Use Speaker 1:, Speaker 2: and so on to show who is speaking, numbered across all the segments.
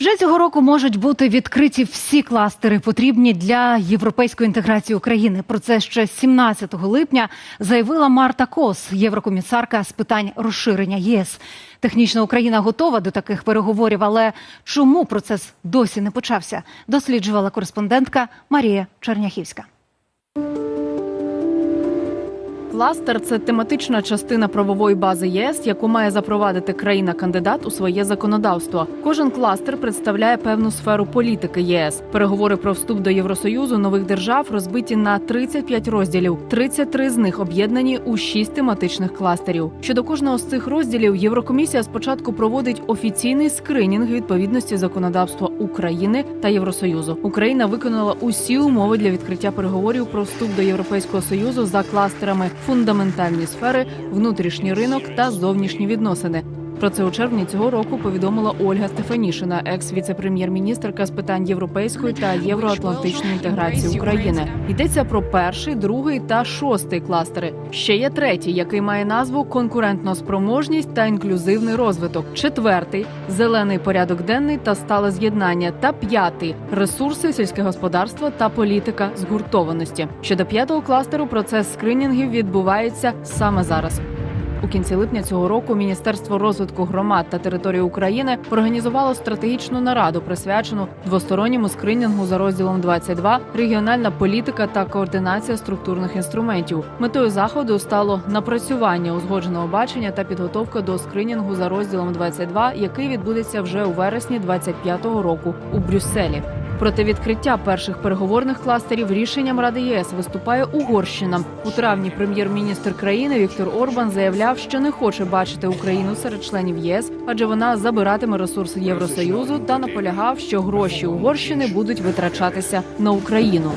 Speaker 1: Вже цього року можуть бути відкриті всі кластери, потрібні для європейської інтеграції України. Про це ще 17 липня заявила Марта Кос, єврокомісарка з питань розширення ЄС. Технічна Україна готова до таких переговорів, але чому процес досі не почався? Досліджувала кореспондентка Марія Черняхівська.
Speaker 2: Кластер це тематична частина правової бази ЄС, яку має запровадити країна-кандидат у своє законодавство. Кожен кластер представляє певну сферу політики ЄС. Переговори про вступ до Євросоюзу нових держав розбиті на 35 розділів. 33 з них об'єднані у 6 тематичних кластерів. Щодо кожного з цих розділів Єврокомісія спочатку проводить офіційний скринінг відповідності законодавства України та Євросоюзу. Україна виконала усі умови для відкриття переговорів про вступ до Європейського союзу за кластерами фундаментальні сфери, внутрішній ринок та зовнішні відносини. Про це у червні цього року повідомила Ольга Стефанішина, екс-віце-прем'єр-міністрка з питань європейської та євроатлантичної інтеграції України. Йдеться про перший, другий та шостий кластери. Ще є третій, який має назву конкурентноспроможність та інклюзивний розвиток. Четвертий зелений порядок денний та стале з'єднання. Та п'ятий ресурси, сільське господарство та політика згуртованості. Щодо п'ятого кластеру, процес скринінгів відбувається саме зараз. У кінці липня цього року Міністерство розвитку громад та території України організувало стратегічну нараду, присвячену двосторонньому скринінгу за розділом 22 регіональна політика та координація структурних інструментів. Метою заходу стало напрацювання узгодженого бачення та підготовка до скринінгу за розділом 22, який відбудеться вже у вересні 25-го року у Брюсселі. Проти відкриття перших переговорних кластерів рішенням Ради ЄС виступає Угорщина. У травні прем'єр-міністр країни Віктор Орбан заявляв, що не хоче бачити Україну серед членів єС, адже вона забиратиме ресурси Євросоюзу та наполягав, що гроші Угорщини будуть витрачатися на Україну.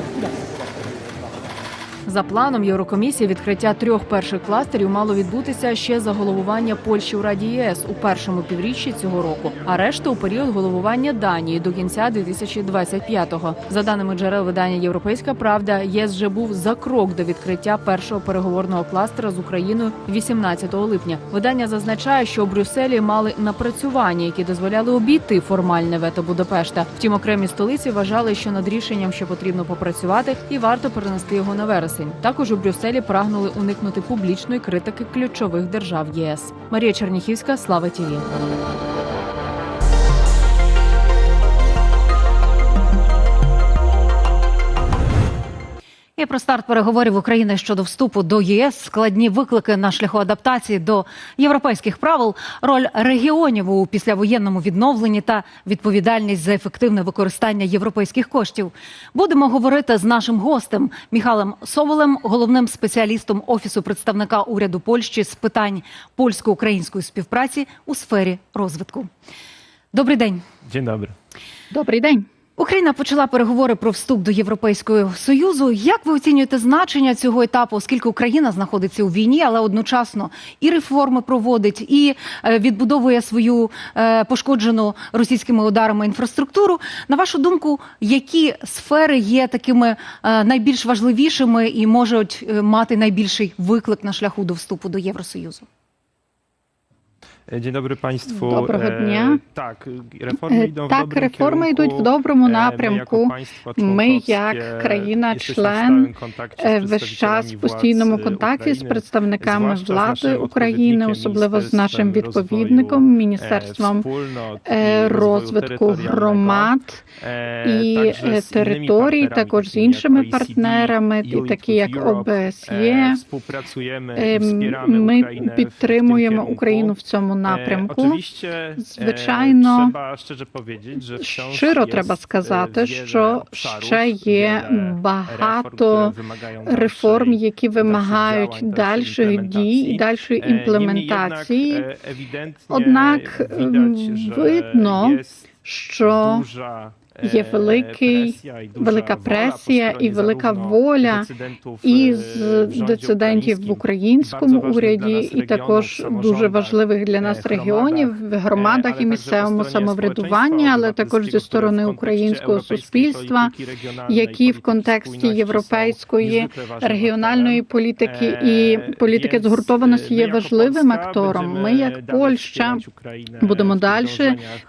Speaker 2: За планом Єврокомісії відкриття трьох перших кластерів мало відбутися ще за головування Польщі у Раді ЄС у першому півріччі цього року, а решта у період головування Данії до кінця 2025-го. За даними джерел видання Європейська Правда, ЄС вже був за крок до відкриття першого переговорного кластера з Україною 18 липня. Видання зазначає, що у Брюсселі мали напрацювання, які дозволяли обійти формальне вето Будапешта. Втім, окремі столиці вважали, що над рішенням ще потрібно попрацювати, і варто перенести його на вересень. Також у Брюсселі прагнули уникнути публічної критики ключових держав ЄС. Марія Черніхівська, Слава Тіві.
Speaker 1: Про старт переговорів України щодо вступу до ЄС, складні виклики на шляху адаптації до європейських правил, роль регіонів у післявоєнному відновленні та відповідальність за ефективне використання європейських коштів. Будемо говорити з нашим гостем Міхалем Соболем, головним спеціалістом офісу представника уряду Польщі з питань польсько-української співпраці у сфері розвитку. Добрий день.
Speaker 3: Dzień dobry.
Speaker 2: Добрий день.
Speaker 1: Україна почала переговори про вступ до Європейського союзу. Як ви оцінюєте значення цього етапу, оскільки Україна знаходиться у війні, але одночасно і реформи проводить, і е, відбудовує свою е, пошкоджену російськими ударами інфраструктуру? На вашу думку, які сфери є такими е, найбільш важливішими і можуть мати найбільший виклик на шляху до вступу до Євросоюзу?
Speaker 3: Dzień dobry Państwu.
Speaker 4: Доброго
Speaker 3: E,
Speaker 4: дня.
Speaker 3: Tak, reformy
Speaker 4: Е,
Speaker 3: idą w
Speaker 4: Так,
Speaker 3: dobrym
Speaker 4: реформи йдуть в доброму
Speaker 3: E, my
Speaker 4: напрямку. Ми, як країна-член,
Speaker 3: stałym kontakcie
Speaker 4: Е,
Speaker 3: z
Speaker 4: Весь час в постійному контакті з представниками влади
Speaker 3: naszym
Speaker 4: України,
Speaker 3: odpowiednikiem,
Speaker 4: особливо з нашим
Speaker 3: Ministerstwem
Speaker 4: відповідником,
Speaker 3: e,
Speaker 4: міністерством е, розвитку громад
Speaker 3: e,
Speaker 4: і
Speaker 3: także
Speaker 4: е,
Speaker 3: z innymi
Speaker 4: територій,
Speaker 3: partnerami,
Speaker 4: також з
Speaker 3: takimi jak
Speaker 4: іншими партнерами, і такі як. ОБСЄ.
Speaker 3: E,
Speaker 4: Е, Ми
Speaker 3: Ukrainę w- w tym
Speaker 4: підтримуємо. Україну в цьому
Speaker 3: E,
Speaker 4: напрямку.
Speaker 3: E,
Speaker 4: Звичайно, Щиро треба
Speaker 3: e,
Speaker 4: сказати, що ще є багато реформ, які вимагають дальших дій і дальшої
Speaker 3: E,
Speaker 4: імплементації.
Speaker 3: e,
Speaker 4: Однак, ем, видно, що Є великий, велика пресія і велика воля і з дисидентів в українському уряді, і також дуже важливих для нас регіонів в громадах і місцевому самоврядуванні, але також зі сторони українського суспільства, які в контексті європейської регіональної політики і політики згуртованості є важливим актором. Ми, як Польща, будемо далі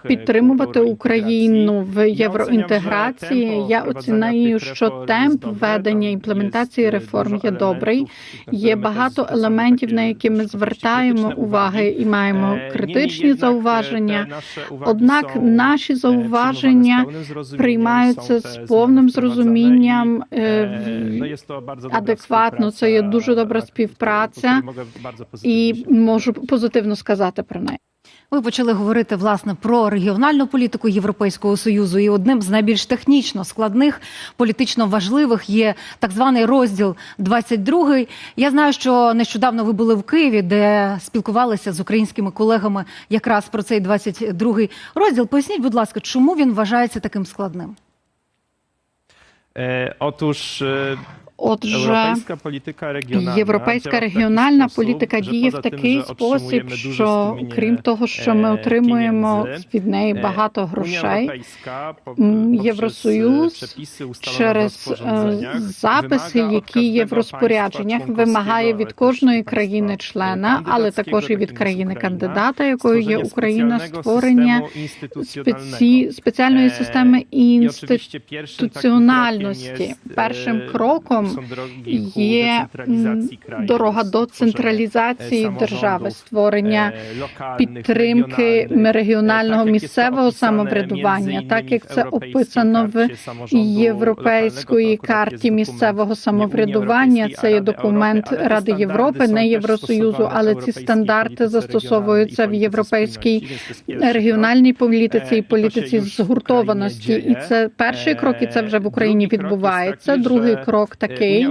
Speaker 4: підтримувати Україну в євроінтеграції. Я оцінюю, що темп ведення імплементації реформ є добрий. Є багато елементів, на які ми звертаємо уваги і маємо критичні зауваження. Однак наші зауваження приймаються з повним зрозумінням. е, адекватно. Це є дуже добра співпраця, І можу позитивно сказати про неї.
Speaker 1: Ви почали говорити власне про регіональну політику Європейського союзу, і одним з найбільш технічно складних, політично важливих є так званий розділ 22. Я знаю, що нещодавно ви були в Києві, де спілкувалися з українськими колегами якраз про цей 22 розділ. Поясніть, будь ласка, чому він вважається таким складним?
Speaker 3: E, Otóż e,
Speaker 4: Отже,
Speaker 3: європейська політика регіональна,
Speaker 4: політика діє в такий спосіб, що крім того, що ми
Speaker 3: е,
Speaker 4: отримуємо від неї
Speaker 3: e,
Speaker 4: багато грошей. Євросоюз Через е, записи, які є в розпорядженнях, вимагає від кожної країни-члена, але також і від
Speaker 3: kandydackiego, jakim jest
Speaker 4: країни
Speaker 3: Ukraina,
Speaker 4: кандидата, якою є Україна, створення спеці... спеціальної
Speaker 3: Е,
Speaker 4: системи інституціональності. Першим кроком
Speaker 3: są
Speaker 4: є дорога до централізації
Speaker 3: е,
Speaker 4: держави, створення
Speaker 3: e,
Speaker 4: підтримки регіонального
Speaker 3: jest to
Speaker 4: місцевого самоврядування, так як це описано в європейської карті місцевого самоврядування. Це є документ Ради Європи, не Євросоюзу, але ці стандарти застосовуються в європейській регіональній політиці і
Speaker 3: Е,
Speaker 4: політиці згуртованості. І це перший крок, і це вже в Україні відбувається. Другий крок
Speaker 3: Е,
Speaker 4: такий.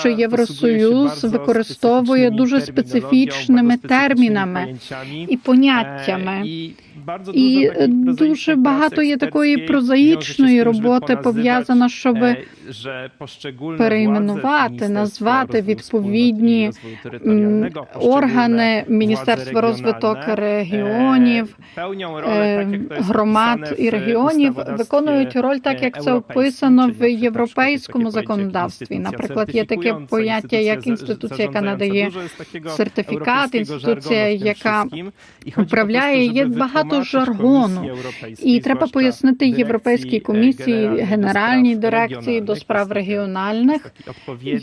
Speaker 4: Що Євросоюз використовує дуже специфічними термінами і поняттями.
Speaker 3: Е, І,
Speaker 4: дуже багато є такої прозаїчної роботи пов'язано, щоб
Speaker 3: е,
Speaker 4: перейменувати, назвати відповідні органи Міністерства розвиток регіонів,
Speaker 3: е, tak,
Speaker 4: е, громад і регіонів виконують роль так,
Speaker 3: е,
Speaker 4: як це описано в європейському законодавстві. Наприклад, є таке поняття як
Speaker 3: інституція
Speaker 4: яка надає сертифікат, інституція, яка управляє, є
Speaker 3: żeby
Speaker 4: багато жаргону. І треба пояснити Європейській
Speaker 3: е,
Speaker 4: комісії, Генеральній дирекції до справ регіональних.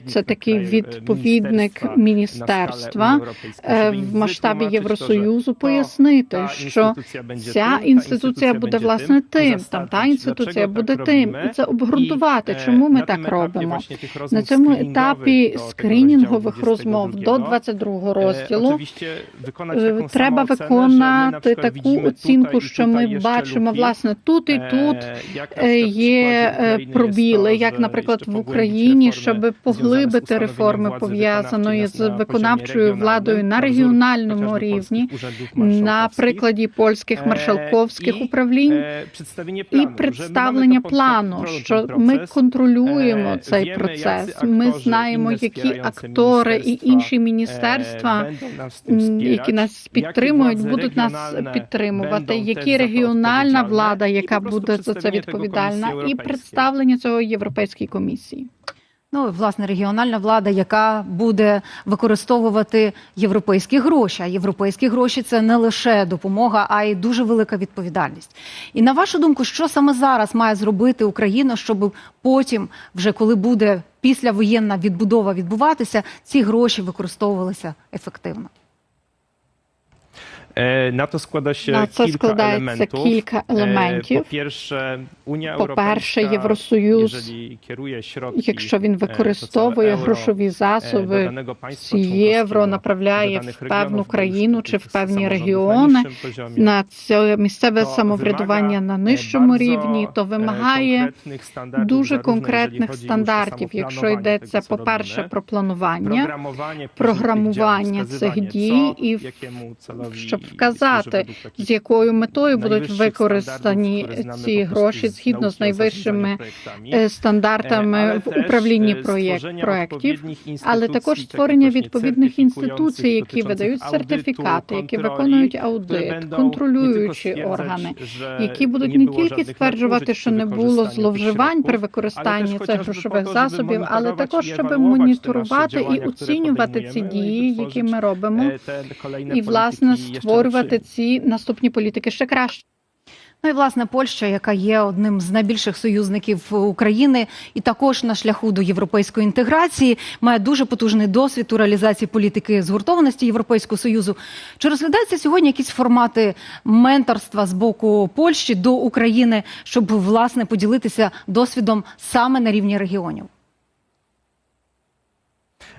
Speaker 4: Це такий
Speaker 3: e,
Speaker 4: відповідник міністерства е, в масштабі Євросоюзу пояснити, що ця інституція буде власне тим, там та інституція буде тим, і це обґрунтувати, чому ми
Speaker 3: е,
Speaker 4: так робимо. На цьому етапі скринінгових розмов до
Speaker 3: 22,
Speaker 4: 22
Speaker 3: e,
Speaker 4: розділу е, треба виконати таку оцінку, що ми бачимо власне тут і
Speaker 3: e,
Speaker 4: тут. е, Є е, пробіли, як, наприклад, в Україні, щоб поглибити реформи, пов'язаної з виконавчою владою на регіональному рівні, на прикладі польських
Speaker 3: Е,
Speaker 4: маршалковських управлінь.
Speaker 3: Е,
Speaker 4: І представлення плану, що ми контролюємо
Speaker 3: Е,
Speaker 4: цей процес. Ми знаємо, які актори і інші
Speaker 3: е,
Speaker 4: міністерства, які нас підтримують, будуть нас підтримувати,
Speaker 3: będą
Speaker 4: які регіональна влада, яка буде за це відповідальна, і представлення цього Європейській комісії.
Speaker 1: Ну, власне, регіональна влада, яка буде використовувати європейські гроші. А європейські гроші це не лише допомога, а й дуже велика відповідальність. І на вашу думку, що саме зараз має зробити Україна, щоб потім, вже коли буде післявоєнна відбудова відбуватися, ці гроші використовувалися ефективно?
Speaker 3: E, Na to składa się
Speaker 4: На це
Speaker 3: kilka
Speaker 4: складається
Speaker 3: elementów.
Speaker 4: кілька
Speaker 3: E,
Speaker 4: елементів.
Speaker 3: Po pierwsze, Unia
Speaker 4: По-перше,
Speaker 3: Europejska,
Speaker 4: Євросоюз,
Speaker 3: jeżeli kieruje środki,
Speaker 4: якщо він
Speaker 3: e,
Speaker 4: використовує грошові
Speaker 3: e,
Speaker 4: засоби, ці євро направляє в певну країну чи в певні регіони,
Speaker 3: niższym poziomie.
Speaker 4: на це місцеве
Speaker 3: To
Speaker 4: самоврядування
Speaker 3: wymaga,
Speaker 4: на
Speaker 3: e,
Speaker 4: нижчому рівні, то
Speaker 3: e,
Speaker 4: вимагає
Speaker 3: konkretnych standardów,
Speaker 4: дуже конкретних стандартів, якщо
Speaker 3: planowanie
Speaker 4: йдеться, по-перше,
Speaker 3: robimy,
Speaker 4: про планування, програмування цих дій і
Speaker 3: celowi
Speaker 4: щоб вказати, з якою метою будуть використані ці гроші згідно з найвищими е, стандартами в управлінні проєкт проєктів, але також створення відповідних інституцій, які видають сертифікати, які виконують аудит, контролюючі органи, які будуть не тільки стверджувати, що не було зловживань при використанні цих грошових засобів, але також щоб моніторувати і оцінювати ці дії, які ми робимо, і власне створювати ці наступні політики ще краще.
Speaker 1: Ну і власне Польща, яка є одним з найбільших союзників України, і також на шляху до європейської інтеграції, має дуже потужний досвід у реалізації політики згуртованості Європейського союзу. Чи розглядаються сьогодні якісь формати менторства з боку Польщі до України, щоб власне поділитися досвідом саме на рівні регіонів?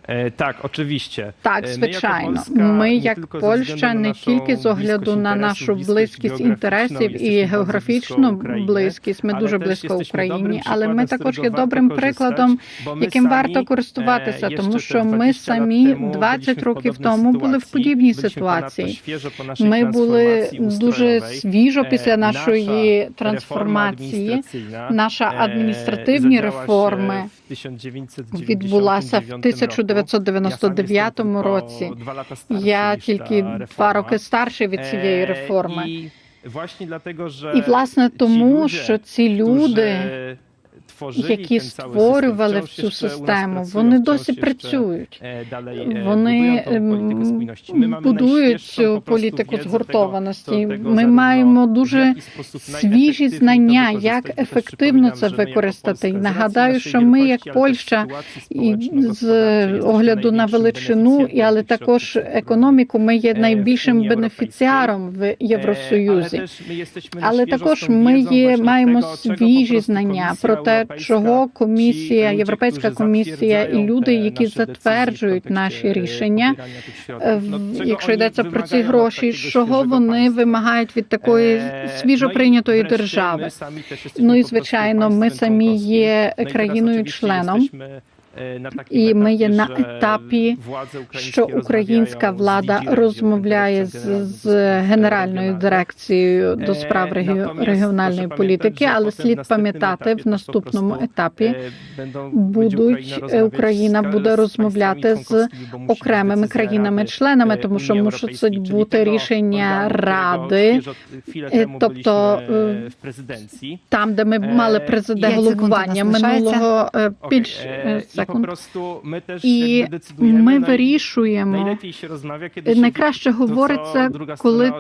Speaker 3: E, Tak, oczywiście.
Speaker 4: Так,
Speaker 3: E, my jako
Speaker 4: звичайно, ми,
Speaker 3: nie
Speaker 4: як Польща,
Speaker 3: na
Speaker 4: не
Speaker 3: naszą
Speaker 4: тільки з огляду на нашу близькість інтересів і географічну близькість. Ми
Speaker 3: ale
Speaker 4: дуже близько Україні,
Speaker 3: dobrym
Speaker 4: але ми також є добрим
Speaker 3: warto
Speaker 4: прикладом, яким
Speaker 3: sami,
Speaker 4: варто
Speaker 3: e,
Speaker 4: користуватися, тому що
Speaker 3: 20
Speaker 4: ми
Speaker 3: lat
Speaker 4: самі
Speaker 3: temu
Speaker 4: 20
Speaker 3: byliśmy w
Speaker 4: років
Speaker 3: podobnej
Speaker 4: тому були в
Speaker 3: sytuacji.
Speaker 4: подібній ситуації.
Speaker 3: świeżo po naszej
Speaker 4: Ми були
Speaker 3: transformacji
Speaker 4: дуже свіжо
Speaker 3: E,
Speaker 4: після нашої трансформації. Наша
Speaker 3: e,
Speaker 4: адміністративні реформи
Speaker 3: w 1999
Speaker 4: відбулася в
Speaker 3: roku.
Speaker 4: 1999
Speaker 3: Ja sam jestem
Speaker 4: році. Я тільки два роки старший від цієї
Speaker 3: E,
Speaker 4: реформи. І власне тому, що ці люди, які створювали
Speaker 3: nas
Speaker 4: систему, вони досі працюють.
Speaker 3: e, e,
Speaker 4: Вони ем, будують цю політику згуртованості. Ми маємо дуже свіжі знання, як ефективно це використати. І нагадаю, що ми, як Польща, і з огляду на величину, і але також економіку, ми є
Speaker 3: Е,
Speaker 4: найбільшим бенефіціаром в
Speaker 3: E,
Speaker 4: Євросоюзі. Але також ми є, маємо свіжі знання про те, чого комісія, Європейська комісія і люди, які затверджують наші рішення,
Speaker 3: czego
Speaker 4: якщо йдеться про ці гроші, чого вони вимагають від такої свіжо
Speaker 3: ну
Speaker 4: прийнятої держави. Ну і звичайно, ми самі є країною-членом.
Speaker 3: Takim
Speaker 4: І ми є на етапі, що українська влада розмовляє з, з генеральною дирекцією до справ регі- регіональної політики, але слід пам'ятати в наступному етапі. Будуть
Speaker 3: Україна
Speaker 4: буде розмовляти з окремими країнами-членами, тому що мусить бути рішення Ради, тобто, там, де ми мали президент головування минулого більш секунд.
Speaker 3: ми теж też
Speaker 4: І ми вирішуємо. Найкраще говориться, коли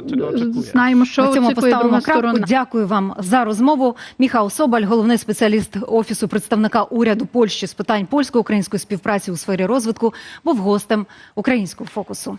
Speaker 4: знаємо, що
Speaker 1: На цьому поставимо крапку.
Speaker 4: сторона.
Speaker 1: Дякую вам за розмову. Міхал Собаль, головний спеціаліст офісу представника уряду Польщі з питань польсько-української співпраці у сфері розвитку, був гостем українського фокусу.